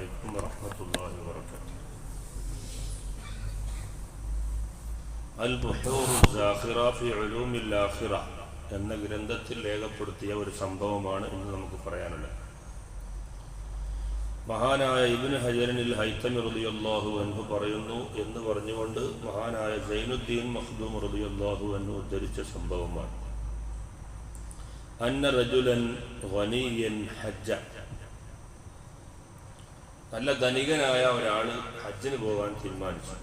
عليكم ورحمة الله وبركاته البحور الزاخرة في علوم الآخرة എന്ന ഗ്രന്ഥത്തിൽ രേഖപ്പെടുത്തിയ ഒരു സംഭവമാണ് ഇന്ന് നമുക്ക് പറയാനുള്ളത് മഹാനായ ഇബിന് ഹജരനിൽ ഹൈത്തമി റളിയല്ലാഹു അൻഹു പറയുന്നു എന്ന് പറഞ്ഞുകൊണ്ട് മഹാനായ സൈനുദ്ദീൻ മഖ്ദൂം റളിയല്ലാഹു അൻഹു ഉദ്ധരിച്ച സംഭവമാണ് അന്ന റജുലൻ ഖനിയൻ ഹജ്ജ നല്ല ധനികനായ ഒരാൾ ഹജ്ജിന് പോകാൻ തീരുമാനിച്ചു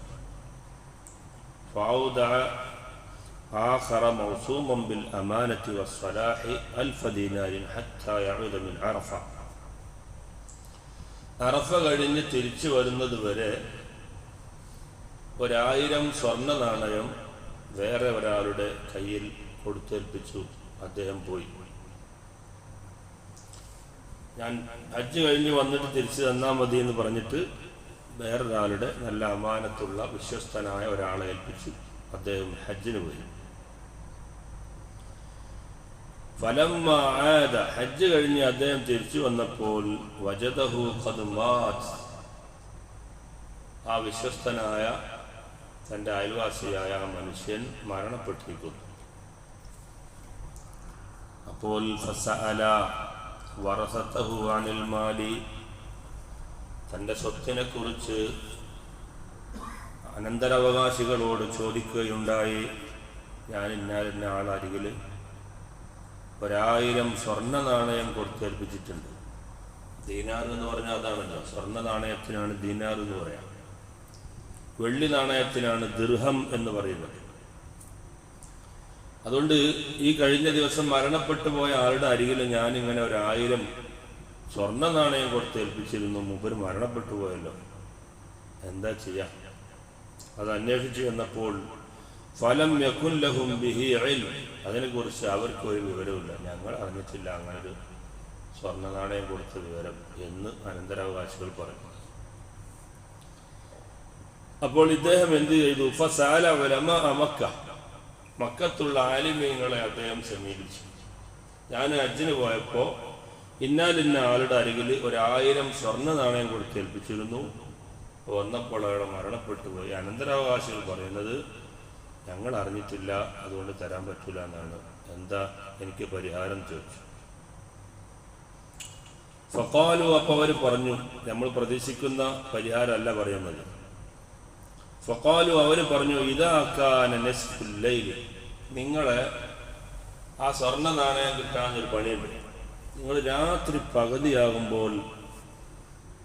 فأودع آخر موصوما بالأمانة والصلاح ألف دينار حتى يعود من عرفة അറഫ കഴിഞ്ഞ് തിരിച്ചു വരുന്നത് വരെ ഒരായിരം സ്വർണ്ണ നാണയം വേറെ ഒരാളുടെ കയ്യിൽ കൊടുത്തേൽപ്പിച്ചു അദ്ദേഹം പോയി ഞാൻ ഹജ്ജ് കഴിഞ്ഞ് വന്നിട്ട് തിരിച്ചു തന്നാൽ മതി എന്ന് പറഞ്ഞിട്ട് വേറൊരാളുടെ നല്ല അമാനത്തുള്ള വിശ്വസ്തനായ ഒരാളെ ഏൽപ്പിച്ചു. അദ്ദേഹം ഹജ്ജിന് പോയി. ഫലം ഹജ്ജ് കഴിഞ്ഞ് അദ്ദേഹം തിരിച്ചു വന്നപ്പോൾ വജദഹു ആ വിശ്വസ്തനായ തന്റെ അയൽവാസിയായ ആ മനുഷ്യൻ മരണപ്പെട്ടിരിക്കുന്നു. അപ്പോൾ ഫസഅല തന്റെ സ്വത്തിനെ കുറിച്ച് അനന്തരാവകാശികളോട് ചോദിക്കുകയുണ്ടായി. ഞാൻ ഇന്നാലിന്ന ആളരികിൽ ഒരായിരം സ്വർണ നാണയം കൊടുത്തേൽപ്പിച്ചിട്ടുണ്ട്. ദീനാർ എന്ന് പറഞ്ഞാൽ അതാണല്ലോ സ്വർണ നാണയത്തിനാണ് ദീനാർ എന്ന് പറയാം. വെള്ളി നാണയത്തിനാണ് ദീർഹം എന്ന് പറയുന്നത്. അതുകൊണ്ട് ഈ കഴിഞ്ഞ ദിവസം മരണപ്പെട്ടു പോയ ആളുടെ അരികിൽ ഞാൻ ഇങ്ങനെ ഒരായിരം സ്വർണ നാണയം കൊടുത്തേൽപ്പിച്ചിരുന്നു. മൂപ്പര് മരണപ്പെട്ടു പോയല്ലോ. എന്താ ചെയ്യാം? അത് അന്വേഷിച്ചു വന്നപ്പോൾ ഫലം യക്കുല്ലഹും ബിഹി അതിനെക്കുറിച്ച് അവർക്ക് ഒരു വിവരമില്ല ഞങ്ങൾ അറിഞ്ഞിട്ടില്ല അങ്ങനെ ഒരു സ്വർണ നാണയം കൊടുത്ത വിവരം എന്ന് അനന്തരാവകാശികൾ പറഞ്ഞു. അപ്പോൾ ഇദ്ദേഹം എന്ത് ചെയ്തു? ഫസാല വലമ മക്ക. മക്കത്തുള്ള ആലിമീങ്ങളെ അദ്ദേഹം സമീപിച്ചു. ഞാൻ അജ്ജിന് പോയപ്പോൾ ഇന്നാലിന്ന ആളുടെ അരികിൽ ഒരായിരം സ്വർണ നാണയം കൊടുത്തേൽപ്പിച്ചിരുന്നു വന്നപ്പോൾ അയാളെ മരണപ്പെട്ടു പോയി. അനന്തരാവകാശികൾ പറയുന്നത് ഞങ്ങൾ അറിഞ്ഞിട്ടില്ല അതുകൊണ്ട് തരാൻ പറ്റില്ല എന്നാണ്. എന്താ എനിക്ക് പരിഹാരം ചോദിച്ചു ഫക്കാലു അപ്പോൾ അവർ പറഞ്ഞു നമ്മൾ പ്രതീക്ഷിക്കുന്ന പരിഹാരമല്ല പറയുന്നത്. ഫക്കാലു അവർ പറഞ്ഞു ഇതാക്കാൻ നിങ്ങളെ ആ സ്വർണ നാണയം കിട്ടാൻ ഒരു പണിയുണ്ട്. നിങ്ങൾ രാത്രി പകുതിയാകുമ്പോൾ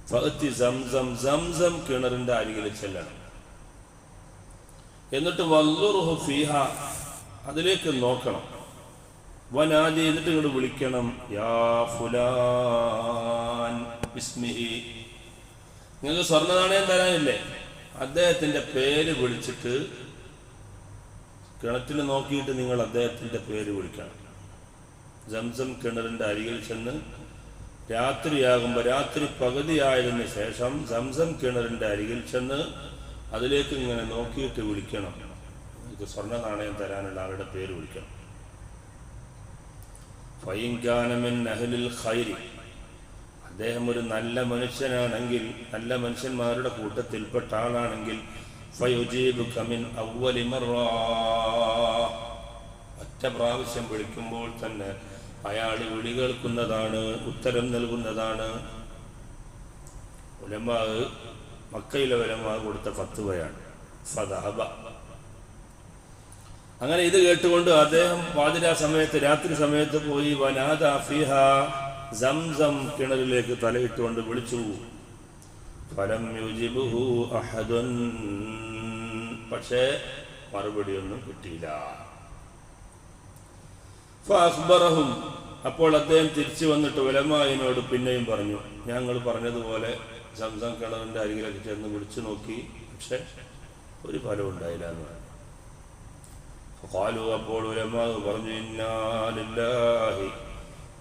ഫഅത്തി സംസം സംസം കിണറിന്റെ അരികിൽ ചെല്ലണം. എന്നിട്ട് വല്ലുറുഹു ഫീഹ അതിലേക്ക് നോക്കണം. വനാദി എന്നിട്ട് ഇങ്ങോട്ട് വിളിക്കണം യാ ഫുലാൻ ബിസ്മിഹി. നിങ്ങൾക്ക് സ്വർണ നാണയം തരാനില്ലേ? അദ്ദേഹത്തിന്റെ പേര് വിളിച്ചിട്ട് കിണറ്റിൽ നോക്കിയിട്ട് നിങ്ങൾ അദ്ദേഹത്തിന്റെ പേര് വിളിക്കണം. ജംസം കിണറിന്റെ അരികിൽ ചെന്ന് രാത്രിയാകുമ്പോൾ രാത്രി പകുതിയായതിന് ശേഷം സംസം കിണറിന്റെ അരികിൽ ചെന്ന് അതിലേക്ക് ഇങ്ങനെ നോക്കിയിട്ട് വിളിക്കണം. ഇത് സ്വർണ നാണയം തരാനുള്ള ആളുടെ പേര് വിളിക്കണം. ഖൈരി. അദ്ദേഹം ഒരു നല്ല മനുഷ്യനാണെങ്കിൽ നല്ല മനുഷ്യന്മാരുടെ കൂട്ടത്തിൽപ്പെട്ട ആളാണെങ്കിൽ കമിൻ ഒറ്റ പ്രാവശ്യം വിളിക്കുമ്പോൾ തന്നെ അയാൾ വിളി കേൾക്കുന്നതാണ് ഉത്തരം നൽകുന്നതാണ്. ഉലമാവ് മക്കയിലെ ഉലമാവ് കൊടുത്ത ഫത്തുവയാണ് ഫതഹബ അങ്ങനെ ഇത് കേട്ടുകൊണ്ട് അദ്ദേഹം പാതിരാ സമയത്ത് രാത്രി സമയത്ത് പോയി വനാദ ഫിഹ. സംസം കിണറിലേക്ക് തലയിട്ടുകൊണ്ട് വിളിച്ചു. ഫലം യുജിബുഹു അഹദൻ. പക്ഷേ മറുപടിയൊന്നും കിട്ടിയില്ല. ഫാസ്ബറഹും അപ്പോൾ അദ്ദേഹം തിരിച്ചു വന്നിട്ട് ഉലമായിനോട് പിന്നെയും പറഞ്ഞു ഞങ്ങൾ പറഞ്ഞതുപോലെ സംസം കിണറിന്റെ അരികിലൊക്കെ ചെന്ന് വിളിച്ചു നോക്കി പക്ഷെ ഒരു ഫലം ഉണ്ടായില്ല എന്ന് പറഞ്ഞു. അപ്പോൾ ഉലമാ പറഞ്ഞു ഇന്നാലില്ലാഹി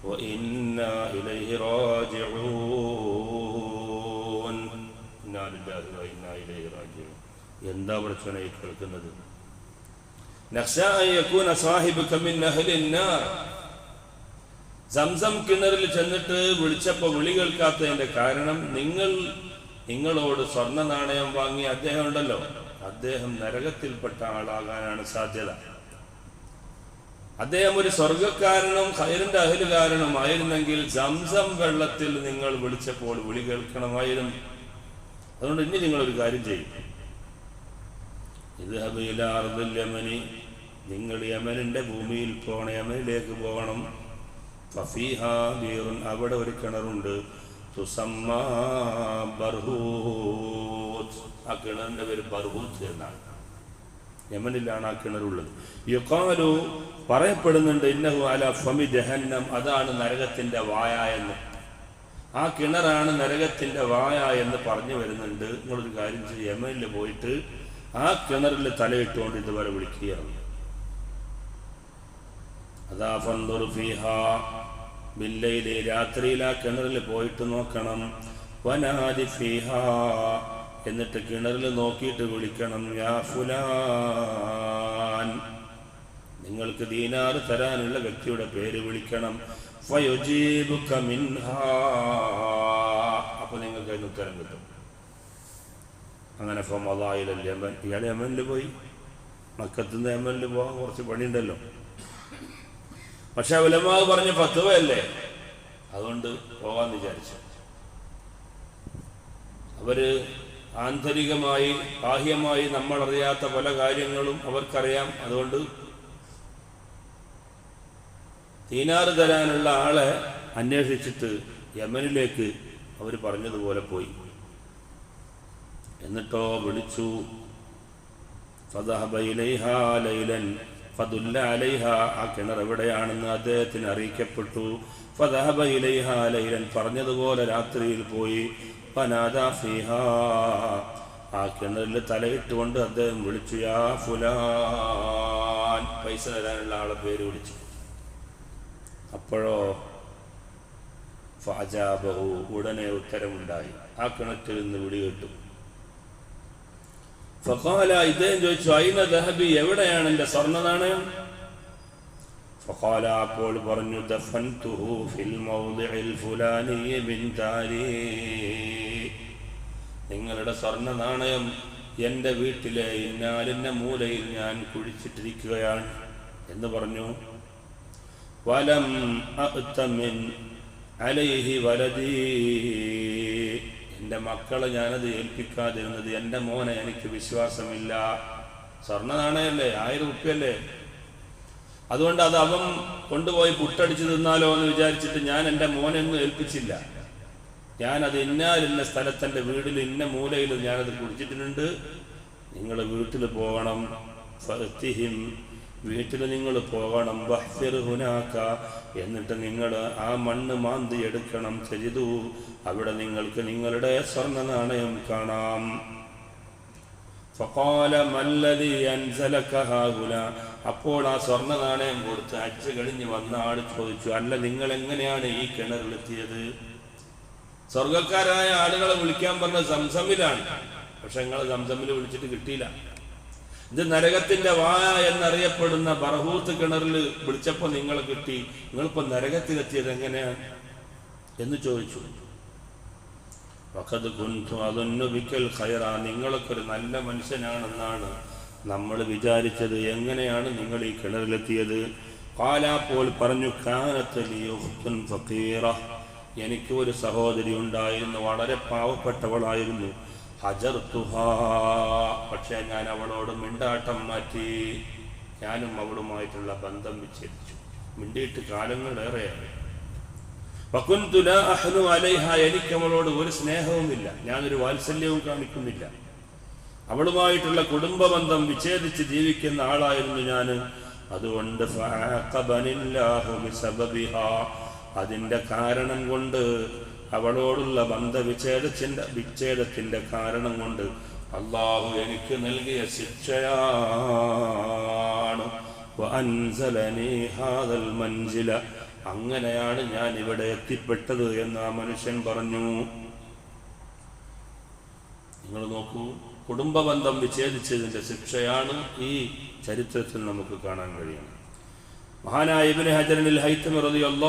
وإنا إليه راجعون إنا لله وإنا إليه راجعون എന്താ പ്രശ്നം ഈ കേൾക്കുന്നത് نخشى أن يكون صاحبك من أهل النار സംസം കിണറിൽ ചെന്നിട്ട് വിളിച്ചപ്പോൾ വിളി കേൾക്കാത്തതിന്റെ കാരണം നിങ്ങൾ നിങ്ങളോട് സ്വർണ്ണ നാണയം വാങ്ങിയ അദ്ദേഹം ഉണ്ടല്ലോ അദ്ദേഹം നരകത്തിൽപ്പെട്ട ആളാകാനാണ് സാധ്യത അദ്ദേഹം ഒരു സ്വർഗക്കാരനും ഖൈറിന്റെ അഹലുകാരനും ആയിരുന്നെങ്കിൽ സംസം വെള്ളത്തിൽ നിങ്ങൾ വിളിച്ചപ്പോൾ വിളി കേൾക്കണമായിരുന്നു. അതുകൊണ്ട് ഇനി നിങ്ങൾ ഒരു കാര്യം ചെയ്യും. ഇത് ഹബീലാർദുൽ യമനി നിങ്ങൾ യമനിന്റെ ഭൂമിയിൽ പോകണം യമനിലേക്ക് പോകണം. ഫഫീഹാ ബീറുൻ അവിടെ ഒരു കിണറുണ്ട്. ആ കിണറിന്റെ പേര് ബർഹൂത്ത് എന്നാണ്. യമനിലാണ് ആ കിണറുള്ളത്. യുക്കാലു പറയപ്പെടുന്നുണ്ട് ഇന്നഹു അല ഫമി ജഹന്നം അതാണ് നരകത്തിന്റെ വായ എന്ന്. ആ കിണറാണ് നരകത്തിന്റെ വായ എന്ന് പറഞ്ഞു വരുന്നുണ്ട്. നിങ്ങളൊരു കാര്യം ചെയ്ത് യമനിൽ പോയിട്ട് ആ കിണറിൽ തലയിട്ടുകൊണ്ട് ഇതുവരെ വിളിക്കുകയാണ്. അതാ ഫന്തുർ ഫിഹ ബില്ലയിലെ രാത്രിയിൽ ആ കിണറിൽ പോയിട്ട് നോക്കണം. വനാദി ഫീഹ എന്നിട്ട് കിണറിൽ നോക്കിയിട്ട് വിളിക്കണം യാ ഫുലാൻ. നിങ്ങൾക്ക് ദീനാറ് തരാനുള്ള വ്യക്തിയുടെ പേര് വിളിക്കണം. അപ്പൊ നിങ്ങൾക്ക് അതിന് ഉത്തരം കിട്ടും. അങ്ങനെ യമൻ ഇയാൾ യമനിൽ പോയി. മക്കത്തുനിന്ന് യമനിൽ പോകാൻ കുറച്ച് പണിയുണ്ടല്ലോ. പക്ഷെ ഉലമാവ് പറഞ്ഞ ഫത്വയല്ലേ? അതുകൊണ്ട് പോകാന്ന് വിചാരിച്ചു. അവർ ആന്തരികമായി ബാഹ്യമായി നമ്മൾ അറിയാത്ത പല കാര്യങ്ങളും അവർക്കറിയാം. അതുകൊണ്ട് തീനാറ് തരാനുള്ള ആളെ അന്വേഷിച്ചിട്ട് യമനിലേക്ക് അവർ പറഞ്ഞതുപോലെ പോയി. എന്നിട്ടോ വിളിച്ചു ഫദുല്ല അലൈഹ ആ കിണർ എവിടെയാണെന്ന് അദ്ദേഹത്തിന് അറിയിക്കപ്പെട്ടു. ഫദഹബ ഇലൈഹ ലൈലൻ പറഞ്ഞതുപോലെ രാത്രിയിൽ പോയി. ഫീഹാ ആ കിണറിൽ തലയിട്ടുകൊണ്ട് അദ്ദേഹം വിളിച്ചു യാ ഫുലാൻ. പൈസ തരാനുള്ള ആളെ പേര് വിളിച്ചു. അപ്പോഴോ ഫാജാബഹു ഉടനെ ഉത്തരമുണ്ടായി ആ കിണറ്റിൽ നിന്ന് വിളികെട്ടു ഫഖാല ഇദ്ദേഹം ചോദിച്ചു അയിന ദഹബി എവിടെയാണ് എന്റെ സ്വർണ നാണയം ഫഖാല അപ്പോൾ പറഞ്ഞു ദഫൻതുഹു ഫിൽ മൗദിഇൽ ഫുലാനി മിൻ താരി നിങ്ങളുടെ സ്വർണ നാണയം എന്റെ വീട്ടിലെ ഇന്നാലിന്റെ മൂലയിൽ ഞാൻ കുഴിച്ചിട്ടിരിക്കുകയാണ് എന്ന് പറഞ്ഞു. വലം അലൈഹി വലദീ. എന്റെ മക്കളെ ഞാനത് ഏൽപ്പിക്കാതിരുന്നത് എന്റെ മോനെ എനിക്ക് വിശ്വാസമില്ല. സ്വർണ നാണയല്ലേ ആയിരം ഉപ്പയല്ലേ അതുകൊണ്ട് അത് അവൻ കൊണ്ടുപോയി പുട്ടടിച്ചു തിന്നാലോ എന്ന് വിചാരിച്ചിട്ട് ഞാൻ എന്റെ മോനെ ഒന്നും ഏൽപ്പിച്ചില്ല. ഞാനത് ഇന്നാലിന്ന സ്ഥലത്തെന്റെ വീടിൽ ഇന്ന മൂലയിൽ ഞാനത് കുടിച്ചിട്ടുണ്ട്. നിങ്ങൾ വീട്ടിൽ പോകണം. വീട്ടിൽ നിങ്ങൾ പോകണം. ബഹ്സിർ ഹുനാക്ക. എന്നിട്ട് നിങ്ങൾ ആ മണ്ണ് മാന്തി എടുക്കണം. ചെയ്തു അവിടെ നിങ്ങൾക്ക് നിങ്ങളുടെ സ്വർണ നാണയം കാണാം. ഫഖാല അപ്പോൾ ആ സ്വർണ നാണയം കൊടുത്ത് അച്ഛ കഴിഞ്ഞ് വന്ന ആൾ ചോദിച്ചു അല്ല നിങ്ങൾ എങ്ങനെയാണ് ഈ കിണറിലെത്തിയത്? സ്വർഗക്കാരായ ആളുകളെ വിളിക്കാൻ പറഞ്ഞ സംസമിലാണ് പക്ഷെ നിങ്ങൾ സംസമിൽ വിളിച്ചിട്ട് കിട്ടിയില്ല. ഇത് നരകത്തിന്റെ വായ എന്നറിയപ്പെടുന്ന ബർഹൂത്ത് കിണറിൽ വിളിച്ചപ്പോൾ നിങ്ങൾ കിട്ടി. നിങ്ങളിപ്പോ നരകത്തിലെത്തിയത് എങ്ങനെയാണ് എന്ന് ചോദിച്ചു. വഖദ് കുൻതു അതൊന്നു ബിക്കൽ ഖൈറ. നിങ്ങളൊക്കെ ഒരു നല്ല മനുഷ്യനാണെന്നാണ് നമ്മൾ വിചാരിച്ചത്. എങ്ങനെയാണ് നിങ്ങൾ ഈ കിണറിലെത്തിയത്? കാലാപ്പോൾ പറഞ്ഞു എനിക്ക് ഒരു സഹോദരി ഉണ്ടായിരുന്നു. വളരെ പാവപ്പെട്ടവളായിരുന്നു. ഹജർത്തുഹാ പക്ഷേ ഞാൻ അവളോട് മിണ്ടാട്ടം മാറ്റി. ഞാനും അവളുമായിട്ടുള്ള ബന്ധം വിച്ഛേദിച്ചു. മിണ്ടിയിട്ട് കാലങ്ങളേറെയാണ് വകുന്തു ലാ അഹ്നു അലൈഹ. എനിക്ക് അവളോട് ഒരു സ്നേഹവുമില്ല. ഞാനൊരു വാത്സല്യവും കാണിക്കുന്നില്ല. അവളുമായിട്ടുള്ള കുടുംബ ബന്ധം വിച്ഛേദിച്ച് ജീവിക്കുന്ന ആളായിരുന്നു ഞാൻ അതുകൊണ്ട്. അതിന്റെ കാരണം കൊണ്ട് അവളോടുള്ള ബന്ധവിച്ഛേദത്തിന്റെ വിച്ഛേദത്തിന്റെ കാരണം കൊണ്ട് അള്ളാഹു എനിക്ക് നൽകിയ ശിക്ഷയാണ്. അങ്ങനെയാണ് ഞാൻ ഇവിടെ എത്തിപ്പെട്ടത് എന്ന് ആ മനുഷ്യൻ പറഞ്ഞു. നിങ്ങൾ നോക്കൂ കുടുംബ ബന്ധം ശിക്ഷയാണ് ഈ ചരിത്രത്തിൽ നമുക്ക് കാണാൻ കഴിയുന്നത്. മഹാനായ ഇബിന് ഹജറിനിൽ റളിയല്ലാഹു